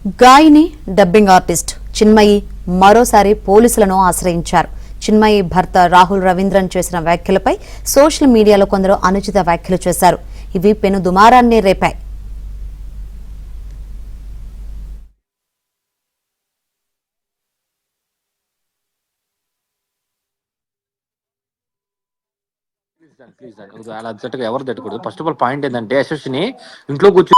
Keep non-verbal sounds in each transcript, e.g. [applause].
గాయని dubbing artist Chinmayi మరోసారి పోలీసులను ఆశ్రయించారు చిన్మయి భర్త రాహుల్ రవీంద్రన్ చేసిన వ్యాఖ్యలపై సోషల్ మీడియాలో కొందరు అనుచిత వ్యాఖ్యలు చేశారు ఇవి పెను దుమారాన్ని రేపాయి ప్లీజ్ అలా అర్జెంట్గా ఎవరు తట్టకూడదు ఫస్ట్ ఆఫ్ ఆల్ పాయింట్ ఏంటంటే యశస్విని ఇంట్లో కూర్చో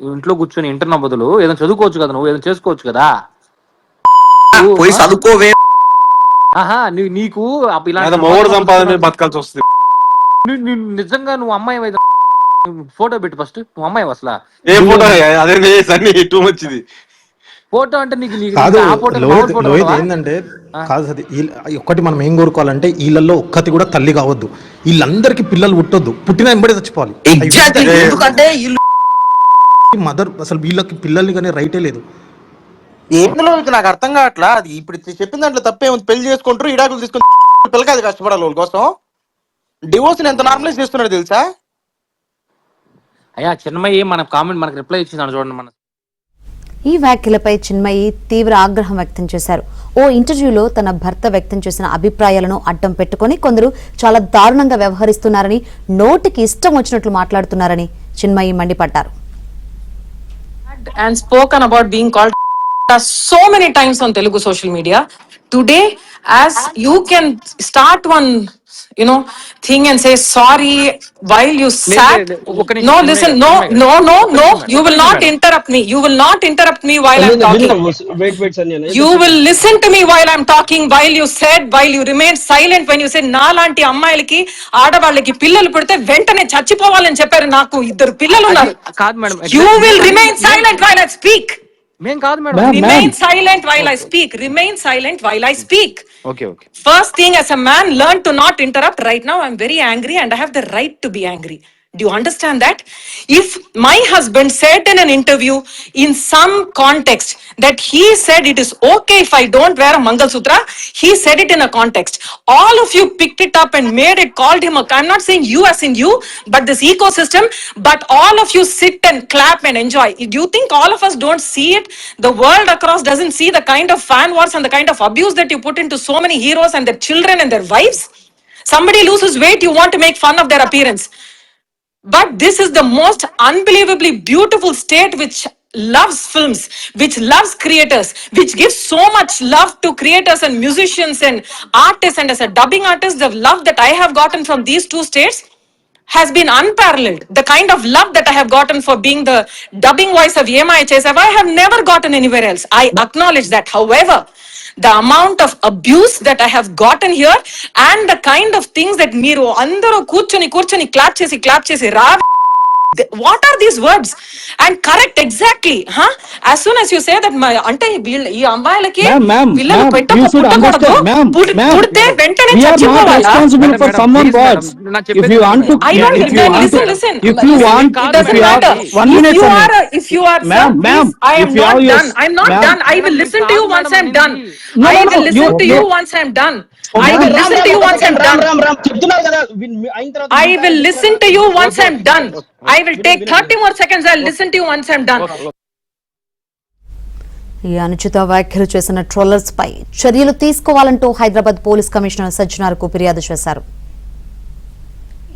ఇంట్లో కూర్చొని ఇంటర్న బదులు ఏదైనా చదువుకోవచ్చు కదా నువ్వు ఏదైనా చేసుకోవచ్చు కదా? పోయి చదువుకోవే. ఆహా నీకు అప్పుడు ఇలాంటి మొగోడు సంపాదన బతకాల్సి వస్తుంది. నిజంగా నువ్వు అమ్మాయి అయితే ఫోటో పెట్టు ఫస్ట్. నువ్వు అమ్మాయి అసలు. ఏ ఫోటో? అదే సన్ని టూ మచ్ ఇది. ఫోటో అంటే నీకు లోహిత్? ఏంటంటే కాదు? అది ఒక్కటి మనం ఏం కోరుకోవాలంటే వీళ్ళల్లో ఒక్కటి కూడా తల్లి కావద్దు. వీళ్ళందరికీ పిల్లలు పుట్టొద్దు. పుట్టిన వెంబడి చచ్చిపోవాలి. ఎందుకంటే వీళ్ళు మదర్ అసలు వీళ్ళకి పిల్లల్ని కానీ రైటే లేదు. ఏందులో నాకు అర్థం కావట్లా. అది ఇప్పుడు చెప్పిన దాంట్లో తప్పే ఉంది. పెళ్ళి చేసుకుంటారు ఇడాకులు తీసుకుని [laughs] పిల్లకాయలు కష్టపడాలి వాళ్ళ కోసం. డివోర్స్ ఎంత నార్మలైజ్ చేస్తున్నాడు తెలుసా? అయ్యా చిన్నమయ్యి మన కామెంట్ మనకు రిప్లై ఇచ్చింది చూడండి మన ఈ వ్యాఖ్యలపై చిన్మయి తీవ్ర ఆగ్రహం వ్యక్తం చేశారు. ఓ ఇంటర్వ్యూలో తన భర్త వ్యక్తం చేసిన అభిప్రాయాలను అడ్డం పెట్టుకొని కొందరు చాలా దారుణంగా వ్యవహరిస్తున్నారని నోటికి ఇష్టం వచ్చినట్లు మాట్లాడుతున్నారని చిన్మయి మండిపడ్డారు. And spoken about being called [laughs] so many times on Telugu social media. Today, as you can start one, you know, thing and say sorry while you sat. No, listen, no, no, no, no. You will not interrupt me. You will not interrupt me while I'm talking. Wait wait Sanjay You will listen to me while I'm talking, while you said, while you remain silent when you said నాలాంటి అమ్మాయిలకి ఆడవాళ్ళకి పిల్లలు పుడితే వెంటనే చచ్చిపోవాలని చెప్పారు నాకు ఇద్దరు పిల్లలు ఉన్నారు కాదు మేడం. You will అది- remain silent while I speak. మేం కాదు madam Remain silent while I speak. Remain silent while I speak. Okay okay First thing, as a man, learn to not interrupt. Right now, I'm very angry and I have the right to be angry. Do you understand that? If my husband said in an interview in some context that he said it is okay if I don't wear a Mangal Sutra, he said it in a context. All of you picked it up and made it, called him a. I'm not saying you as in you, but this ecosystem, but all of you sit and clap and enjoy. Do you think all of us don't see it? The world across doesn't see the kind of fan wars and the kind of abuse that you put into so many heroes and their children and their wives? Somebody loses weight, you want to make fun of their appearance. But this is the most unbelievably beautiful state which loves films, which loves creators, which gives so much love to creators and musicians and artists. And as a dubbing artist, the love that I have gotten from these two states has been unparalleled. The kind of love that I have gotten for being the dubbing voice of EMIHSF, I have never gotten anywhere else. I acknowledge that. However, the amount of abuse that I have gotten here and the kind of things that మీరు అందరూ కూర్చొని కూర్చొని clap చేసి clap చేసి రా what are these words and correct exactly as soon as you say that my అంటే వీళ్ళ ఈ అమ్మాయిలకి Ma'am, ma'am, పిల్లలు ma'am, పెట్టక you should పుట్టకూడదు. understand, ma'am, పుట్- ma'am, పుడితే వెంటనే we are not చచ్చిపోవాలా? I will listen to you once I'm done. Oh, I'm done. చెప్తున్నారు కదా విన్- అయిన తర్వాత I will listen to you once I'm done. I will take 30 more seconds. I'll listen to you once I'm done. ఈ అనుచిత వ్యాఖ్యలు చేసిన trollers పై చర్యలు తీసుకోవాలంటూ హైదరాబాద్ పోలీస్ కమిషనర్ సజ్జనార్కు ఫిర్యాదు చేశారు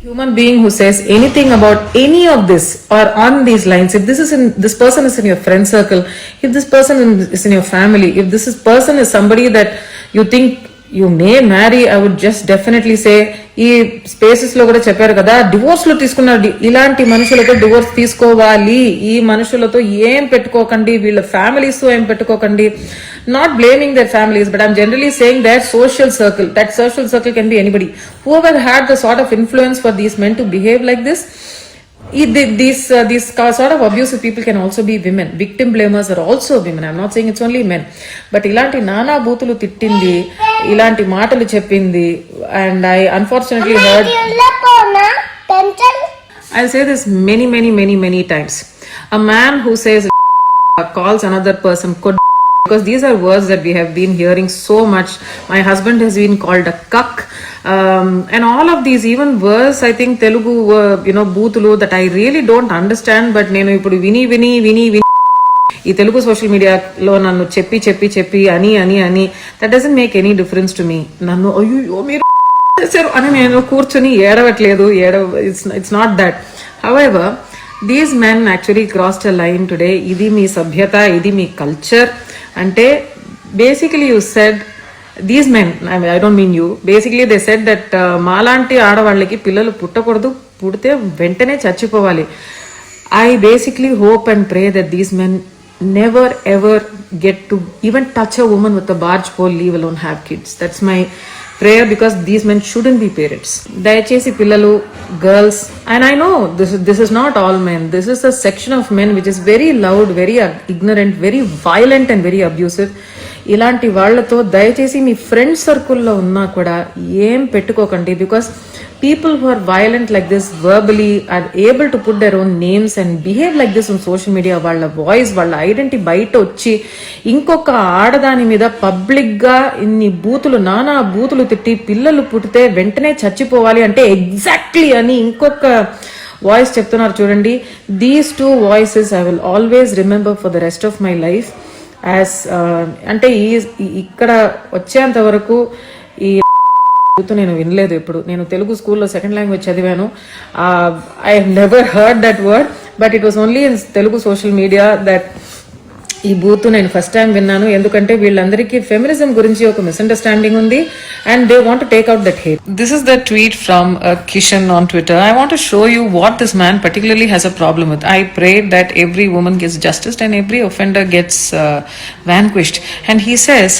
human being who says anything about any of this or on these lines if this is in this person is in your friend circle if this person is in your family if this is person is somebody that you think you may marry I would just definitely say ఈ స్పేసెస్లో కూడా చెప్పారు కదా డివోర్స్లో తీసుకున్న ఇలాంటి మనుషులతో divorce తీసుకోవాలి. ఈ మనుషులతో ఏం పెట్టుకోకండి వీళ్ళ ఫ్యామిలీస్ ఏం పెట్టుకోకండి. Not blaming their families but I'm generally saying their social circle that social circle can be anybody who ever had the sort of influence for these men to behave like this ఈ- th- these uh, these ca- sort of abusive people can also be women. Victim blamers are also women. I'm not saying ఇలాంటి నానా బూతులు తిట్టింది ఇలాంటి మాటలు చెప్పింది and I unfortunately heard i'll say this many many many many times a man who says calls another person could because these are words that we have been hearing so much my husband has been called a cuck um, and all of these even words i think telugu uh, you know boothulu that i really don't understand but నేను ఇప్పుడు విని విని విని విని ఈ Telugu social మీడియాలో నన్ను చెప్పి చెప్పి చెప్పి అని అని అని. That doesn't make any difference to me నన్ను అయ్యో మీరు చేశారు అని నేను కూర్చొని ఏడవట్లేదు. ఏడవ it's it's not that however these men actually crossed a line today ఇది మీ సభ్యత ఇది మీ కల్చర్ అంటే basically you said these men I don't mean you basically they said that మాలాంటి ఆడవాళ్ళకి పిల్లలు పుట్టకూడదు. పుడితే వెంటనే చచ్చిపోవాలి. I basically hope and pray that these men never ever get to even touch a woman with a barge pole, leave alone have kids. That's my prayer because these men shouldn't be parents. Dayachesi pillalu, girls, and I know this, this is not all men. This is a section of men which is very loud, very ignorant, very violent, and very abusive. ఇలాంటి వాళ్ళతో దయచేసి మీ friend సర్కిల్లో ఉన్నా కూడా ఏం పెట్టుకోకండి. Because people who are violent like this verbally are able to put their own names and behave like this on social media వాళ్ళ voice వాళ్ళ ఐడెంటిటీ బయట వచ్చి ఇంకొక ఆడదాని మీద పబ్లిక్గా ఇన్ని బూతులు నానా బూతులు తిట్టి పిల్లలు పుట్టితే వెంటనే చచ్చిపోవాలి అంటే ఎగ్జాక్ట్లీ అని ఇంకొక వాయిస్ చెప్తున్నారు చూడండి. These two voices I will always remember for the rest of my life as uh, అంటే ఈ ఇక్కడ వచ్చేంత వరకు ఈ నేను వినలేదు ఇప్పుడు. నేను తెలుగు స్కూల్లో సెకండ్ లాంగ్వేజ్ చదివాను. I never heard that word but it was only in Telugu social media that ఈ బూత్ నేను ఫస్ట్ టైం విన్నాను ఎందుకంటే వీళ్ళందరికీ ఫెమినిజం గురించి ఒక మిస్అండర్స్టాండింగ్ ఉంది and they want take out that hate this is the tweet from Kishan on Twitter I want show you what this man particularly has a problem with I pray that every woman gets justice and every offender gets vanquished and he says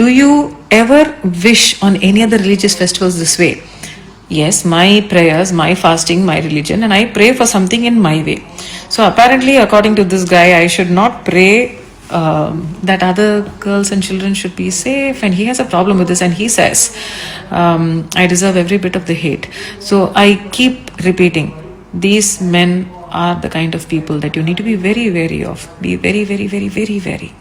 do you ever wish on any other religious festivals this way yes my prayers my fasting my religion and i pray for something in my way so apparently according to this guy i should not pray um, that other girls and children should be safe and he has a problem with this and he says um, i deserve every bit of the hate. So i keep repeating these men are the kind of people that you need to be very wary of. Be very very very very wary